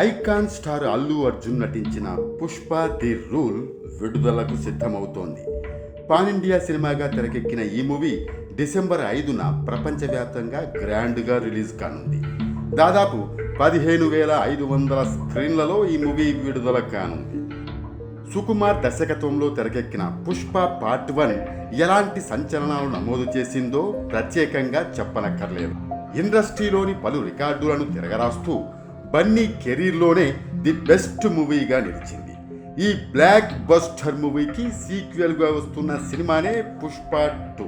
Icon star Allu Arjun నటించిన Pushpa the rule విడుదలకు సిద్ధమవుతోంది. పాన్ ఇండియా సినిమాగా తెరకెక్కిన ఈ మూవీ డిసెంబర్ ఐదున ప్రపంచవ్యాప్తంగా గ్రాండ్గా రిలీజ్ కానుంది. దాదాపు పదిహేను వేల ఐదు వందల స్క్రీన్లలో ఈ మూవీ విడుదల కానుంది. సుకుమార్ దర్శకత్వంలో తెరకెక్కిన పుష్ప పార్ట్ వన్ ఎలాంటి సంచలనాలు నమోదు చేసిందో ప్రత్యేకంగా చెప్పనక్కర్లేదు. ఇండస్ట్రీలోని పలు రికార్డులను తిరగరాస్తూ బన్నీ కెరీర్లోనే ది బెస్ట్ మూవీగా నిలిచింది. ఈ బ్లాక్ బస్టర్ మూవీకి సీక్వెల్గా వస్తున్న సినిమానే పుష్ప టూ.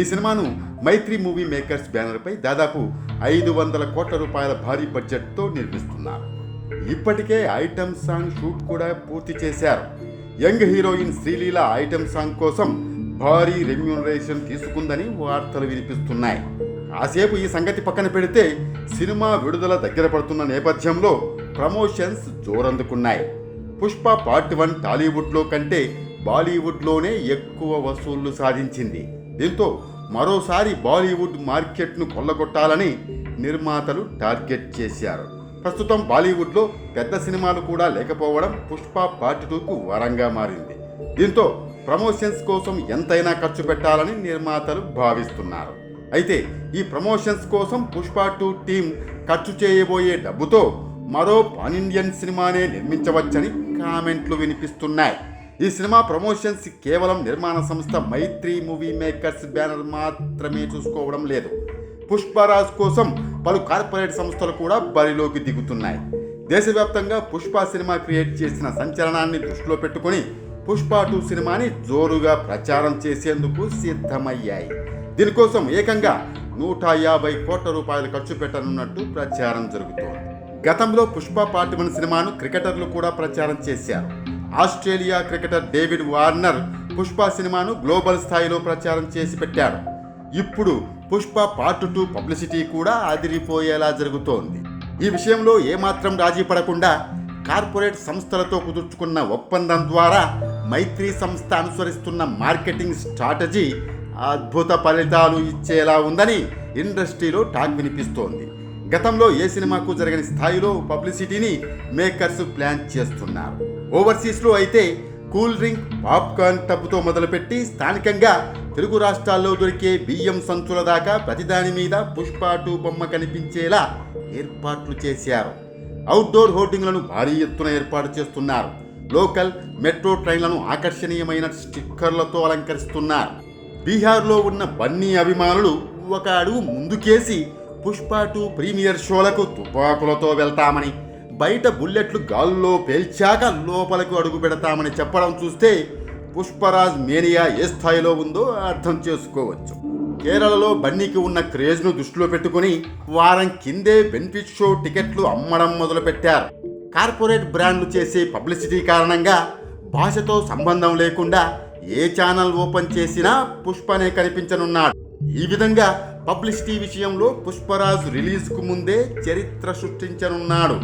ఈ సినిమాను మైత్రి మూవీ మేకర్స్ బ్యానర్పై దాదాపు ఐదు వందల కోట్ల రూపాయల భారీ బడ్జెట్తో నిర్మిస్తున్నారు. ఇప్పటికే ఐటమ్ సాంగ్ షూట్ కూడా పూర్తి చేశారు. Young heroine Sreeleela item song కోసం భారీ రెమ్యూనరేషన్ తీసుకుందని వార్తలు వినిపిస్తున్నాయి. కాసేపు ఈ సంగతి పక్కన పెడితే సినిమా విడుదల దగ్గర పడుతున్న నేపథ్యంలో ప్రమోషన్స్ జోరందుకున్నాయి. పుష్ప పార్ట్ వన్ టాలీవుడ్లో కంటే బాలీవుడ్లోనే ఎక్కువ వసూళ్ళు సాధించింది. దీంతో మరోసారి బాలీవుడ్ మార్కెట్ను కొల్లగొట్టాలని నిర్మాతలు టార్గెట్ చేశారు. ప్రస్తుతం బాలీవుడ్లో పెద్ద సినిమాలు కూడా లేకపోవడం పుష్ప పార్ట్ టూకు వరంగా మారింది. దీంతో ప్రమోషన్స్ కోసం ఎంతైనా ఖర్చు పెట్టాలని నిర్మాతలు భావిస్తున్నారు. అయితే ఈ ప్రమోషన్స్ కోసం పుష్ప టూ టీం ఖర్చు చేయబోయే డబ్బుతో మరో పాన్ ఇండియన్ సినిమానే నిర్మించవచ్చని కామెంట్లు వినిపిస్తున్నాయి. ఈ సినిమా ప్రమోషన్స్ కేవలం నిర్మాణ సంస్థ మైత్రి మూవీ మేకర్స్ బ్యానర్ మాత్రమే చూసుకోవడం లేదు. పుష్పరాజ్ కోసం పలు కార్పొరేట్ సంస్థలు కూడా బరిలోకి దిగుతున్నాయి. దేశవ్యాప్తంగా పుష్ప సినిమా క్రియేట్ చేసిన సంచలనాన్ని దృష్టిలో పెట్టుకొని పుష్ప టూ సినిమాని జోరుగా ప్రచారం చేసేందుకు సిద్ధమయ్యాయి. దీనికోసం ఏకంగా నూట యాభై కోట్ల రూపాయలు ఖర్చు పెట్టనున్నట్టు ప్రచారం జరుగుతోంది. గతంలో పుష్ప పార్ట్ సినిమాను క్రికెటర్లు కూడా ప్రచారం చేశారు. Australia cricketer David Warner Pushpa సినిమాను గ్లోబల్ స్థాయిలో ప్రచారం చేసి పెట్టారు. ఇప్పుడు పుష్ప పార్ట్ టూ పబ్లిసిటీ కూడా అదిరిపోయేలా జరుగుతోంది. ఈ విషయంలో ఏమాత్రం రాజీ పడకుండా కార్పొరేట్ సంస్థలతో కుదుర్చుకున్న ఒప్పందం ద్వారా మైత్రి సంస్థ అనుసరిస్తున్న మార్కెటింగ్ స్ట్రాటజీ అద్భుత ఫలితాలు ఇచ్చేలా ఉందని ఇండస్ట్రీలో టాక్ వినిపిస్తోంది. గతంలో ఏ సినిమాకు జరగని స్థాయిలో పబ్లిసిటీని మేకర్స్ ప్లాన్ చేస్తున్నారు. ఓవర్సీస్లో అయితే కూల్ డ్రింక్ పాప్కార్న్ టబ్తో మొదలుపెట్టి స్థానికంగా తెలుగు రాష్ట్రాల్లో దొరికే బియ్యం సంచుల దాకా ప్రతిదాని మీద పుష్పాటు బొమ్మ కనిపించేలా ఏర్పాట్లు చేశారు. అవుట్డోర్ హోర్డింగ్లను భారీ ఎత్తున ఏర్పాటు చేస్తున్నారు. లోకల్ మెట్రో ట్రైన్లను ఆకర్షణీయమైన స్టిక్కర్లతో అలంకరిస్తున్నారు. బీహార్లో ఉన్న బన్నీ అభిమానులు ఒక అడుగు ముందుకేసి పుష్ప టూ ప్రీమియర్ షోలకు తుపాకులతో వెళ్తామని బయట బుల్లెట్లు గాల్లో పేల్చాక లోపలకు అడుగు పెడతామని చెప్పడం చూస్తే పుష్పరాజ్ మేనియా ఏ స్థాయిలో ఉందో అర్థం చేసుకోవచ్చు. కేరళలో బన్నీకి ఉన్న క్రేజ్ను దృష్టిలో పెట్టుకుని వారం కిందే బెనిఫిట్ షో టికెట్లు అమ్మడం మొదలుపెట్టారు. కార్పొరేట్ బ్రాండ్లు చేసే పబ్లిసిటీ కారణంగా భాషతో సంబంధం లేకుండా ఏ ఛానల్ ఓపెన్ చేసినా పుష్పనే కనిపించనున్నాడు. ఈ విధంగా పబ్లిసిటీ విషయంలో పుష్పరాజు రిలీజ్కు ముందే చరిత్ర సృష్టించనున్నాడు.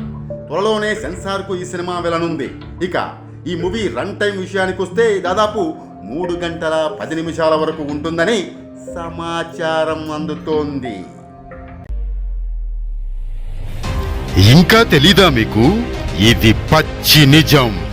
త్వరలోనే సెన్సార్కు ఈ సినిమా వెళ్ళనుంది ఇక ఈ మూవీ రన్ టైం విషయానికి వస్తే దాదాపు మూడు గంటల పది నిమిషాల వరకు ఉంటుందని సమాచారం అందుతోంది. ఇంకా తెలీదా మీకు? ఇది పచ్చి నిజం.